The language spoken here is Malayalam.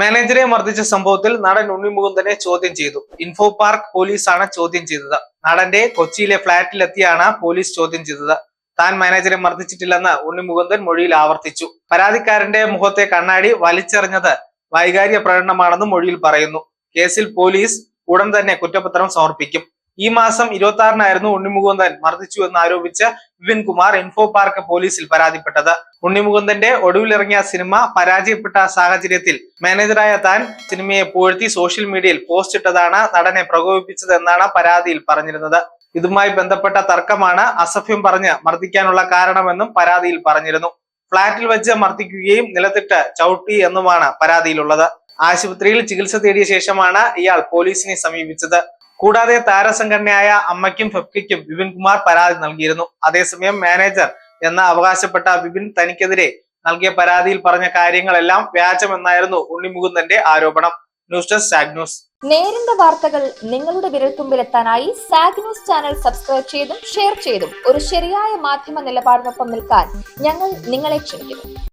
മാനേജറെ മർദ്ദിച്ച സംഭവത്തിൽ നടൻ ഉണ്ണിമുകുന്ദനെ ചോദ്യം ചെയ്തു. ഇൻഫോ പാർക്ക് പോലീസാണ് ചോദ്യം ചെയ്തത്. നടന്റെ കൊച്ചിയിലെ ഫ്ളാറ്റിലെത്തിയാണ് പോലീസ് ചോദ്യം ചെയ്തത്. താൻ മാനേജറെ മർദ്ദിച്ചിട്ടില്ലെന്ന് ഉണ്ണിമുകുന്ദൻ മൊഴിയിൽ ആവർത്തിച്ചു. പരാതിക്കാരന്റെ മുഖത്തെ കണ്ണാടി വലിച്ചെറിഞ്ഞത് വൈകാരിക പ്രകടനമാണെന്ന് മൊഴിയിൽ പറയുന്നു. കേസിൽ പോലീസ് ഉടൻ തന്നെ കുറ്റപത്രം സമർപ്പിക്കും. ഈ മാസം ഇരുപത്തി ആറിനായിരുന്നു ഉണ്ണിമുകുന്ദൻ മർദ്ദിച്ചു എന്ന് ആരോപിച്ച് വിപിൻ കുമാർ ഇൻഫോ പാർക്ക് പോലീസിൽ പരാതിപ്പെട്ടത്. ഉണ്ണിമുകുന്ദന്റെ ഒടുവിലിറങ്ങിയ സിനിമ പരാജയപ്പെട്ട സാഹചര്യത്തിൽ മാനേജറായ താൻ സിനിമയെ പുകഴ്ത്തി സോഷ്യൽ മീഡിയയിൽ പോസ്റ്റ് ഇട്ടതാണ് നടനെ പ്രകോപിപ്പിച്ചത് എന്നാണ് പരാതിയിൽ പറഞ്ഞിരുന്നത്. ഇതുമായി ബന്ധപ്പെട്ട തർക്കമാണ് അസഭ്യം പറഞ്ഞ് മർദ്ദിക്കാനുള്ള കാരണമെന്നും പരാതിയിൽ പറഞ്ഞിരുന്നു. ഫ്ളാറ്റിൽ വെച്ച് മർദ്ദിക്കുകയും നിലത്തിട്ട് ചവിട്ടി എന്നുമാണ് പരാതിയിലുള്ളത്. ആശുപത്രിയിൽ ചികിത്സ തേടിയ ശേഷമാണ് ഇയാൾ പോലീസിനെ സമീപിച്ചത്. കൂടാതെ താരസംഘടനയായ അമ്മയ്ക്കും ഫെഫ്കയ്ക്കും വിപിൻ കുമാർ പരാതി നൽകിയിരുന്നു. അതേസമയം മാനേജർ എന്ന അവകാശപ്പെട്ട വിപിൻ തനിക്കെതിരെ നൽകിയ പരാതിയിൽ പറഞ്ഞ കാര്യങ്ങളെല്ലാം വ്യാജമെന്നായിരുന്നു ഉണ്ണിമുകുന്ദന്റെ ആരോപണം. ന്യൂസ് ഡെസ്ക് സാഗ് ന്യൂസ്. നേരിന്റെ വാർത്തകൾ നിങ്ങളുടെ വിരൽത്തുമ്പിലെത്താനായി സാഗ് ന്യൂസ് ചാനൽ സബ്സ്ക്രൈബ് ചെയ്തും ഷെയർ ചെയ്തും ഒരു ശരിയായ മാധ്യമ നിലപാടിനൊപ്പം നിൽക്കാൻ ഞങ്ങൾ നിങ്ങളെ ക്ഷണിക്കുന്നു.